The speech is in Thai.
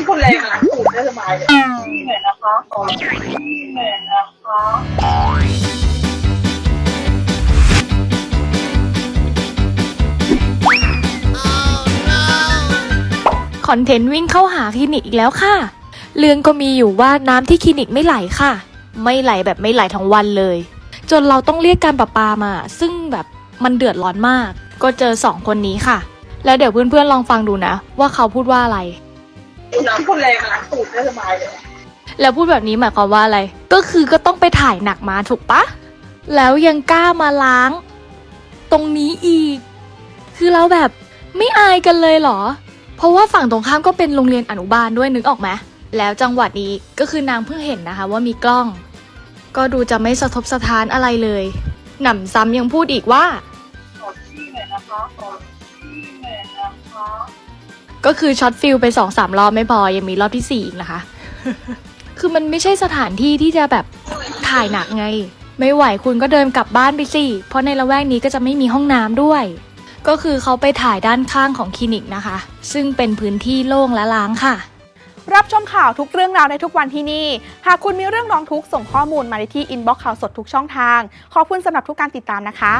ำคนแรงล้างตูดได้สบายเลยนี่หน่อยนะคะขอนี่หน่อยนะคะคอนเทนต์วิ่งเข้าหาคลินิกอีกแล้วค่ะ เรื่องก็มีอยู่ว่าน้ำที่คลินิกไม่ไหลค่ะ ไม่ไหลแบบไม่ไหลทั้งวันเลย จนเราต้องเรียกการประปามา ซึ่งแบบมันเดือดร้อนมาก ก็เจอสองคนนี้ค่ะ แล้วเดี๋ยวเพื่อนๆลองฟังดูนะ ว่าเขาพูดว่าอะไร น้ำคนแรงล้างตูดได้สบายเลยแล้วพูดแบบนี้หมายความว่าอะไร ก็คือก็ต้องไปถ่ายหนักมาถูกปะ แล้วยังกล้ามาล้าง ตรงนี้อีก คือเราแบบไม่อายกันเลยเหรอ เพราะว่าฝั่งตรงข้ามก็เป็นโรงเรียนอนุบาลด้วยนึกออกไหมแล้วจังหวะนี้ก็คือนางเพิ่งเห็นนะคะว่ามีกล้อง ก็ดูจะไม่สะทบสะท้านอะไรเลย หนำซ้ำยังพูดอีกว่าขอที่หน่อยนะคะขอที่หน่อยนะคะ ก็คือช็อตฟิลไปสองสามรอบไม่พอ ยังมีรอบที่สี่อีกนะคะ คือมันไม่ใช่สถานที่ที่จะแบบถ่ายหนักไง ไม่ไหวคุณก็เดินกลับบ้านไปสิ เพราะในละแวกนี้ก็จะไม่มีห้องน้ำด้วย ก็คือเขาไปถ่ายด้านข้างของคลินิกนะคะ ซึ่งเป็นพื้นที่โล่งและล้างค่ะ รับชมข่าวทุกเรื่องราวในทุกวันที่นี่ หากคุณมีเรื่องร้องทุกข์ส่งข้อมูลมาที่อินบ็อกซ์ข่าวสดทุกช่องทาง ขอบคุณสำหรับทุกการติดตามนะคะ